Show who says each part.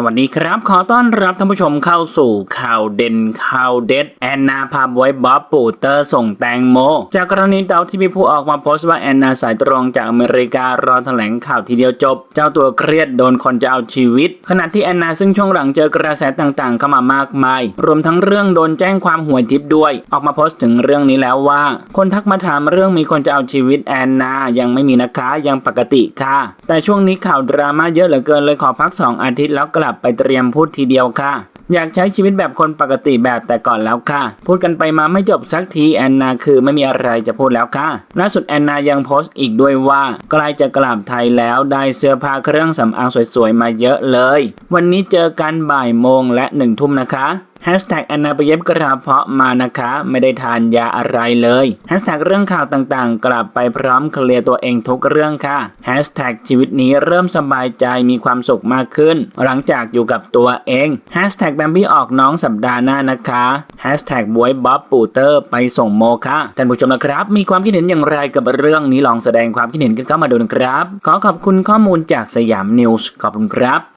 Speaker 1: สวัสดีครับ ขอต้อนรับท่านผู้ชมเข้าสู่ข่าวเด่นข่าวเด็ด แอนนาพาบอยบ๊อบปูเตอร์ส่งแตงโม จากกรณีเตาที่มีผู้ออกมาโพสต์ว่าแอนนาสายตรงจากอเมริการอแถลงข่าวทีเดียวจบ เจ้าตัวเครียดโดนคนจะเอาชีวิต ขณะที่แอนนาซึ่งช่วงหลังเจอกระแสต่างๆ เข้ามามากมาย รวมทั้งเรื่องโดนแจ้งความหวยทิพย์ด้วย ออกมาโพสต์ถึงเรื่องนี้แล้วว่า คนทักมาถามเรื่องมีคนจะเอาชีวิตแอนนายังไม่มีนะคะยังปกติค่ะ แต่ช่วงนี้ข่าวดราม่าเยอะเหลือเกินเลยขอพัก 2 อาทิตย์แล้วกลับไปเตรียมพูดทีเดียวค่ะ อยากใช้ชีวิตแบบคนปกติแบบแต่ก่อนแล้วค่ะ พูดกันไปมาไม่จบสักทีแอนนาคือไม่มีอะไรจะพูดแล้วค่ะล่าสุดแอนนายังโพสต์อีกด้วยว่าใกล้จะกลับไทยแล้วได้เสื้อผ้าเครื่องสำอางสวยๆมาเยอะเลย วันนี้เจอกันบ่ายโมงและหนึ่งทุ่มนะคะแฮชแท็กแอนนาไปเย็บกระเพาะมานะคะ ไม่ได้ทานยาอะไรเลยแฮชแท็กเรื่องข่าวต่างๆ กลับไปพร้อมเคลียร์ตัวเองทุกเรื่องค่ะแฮชแท็กชีวิตนี้เริ่มสบายใจมีความสุขมากขึ้น หลังจากอยู่กับตัวเองแฮชแท็กแบมบี้ออกน้องสัปดาห์หน้านะคะแฮชแท็กบวยบ๊อบปูเตอร์ไปส่งโมค่ะท่านผู้ชมนะครับ มีความคิดเห็นอย่างไรกับเรื่องนี้ลองแสดงความคิดเห็นกันเข้ามาดูนะครับ ขอขอบคุณข้อมูลจากสยามนิวส์ขอบคุณครับ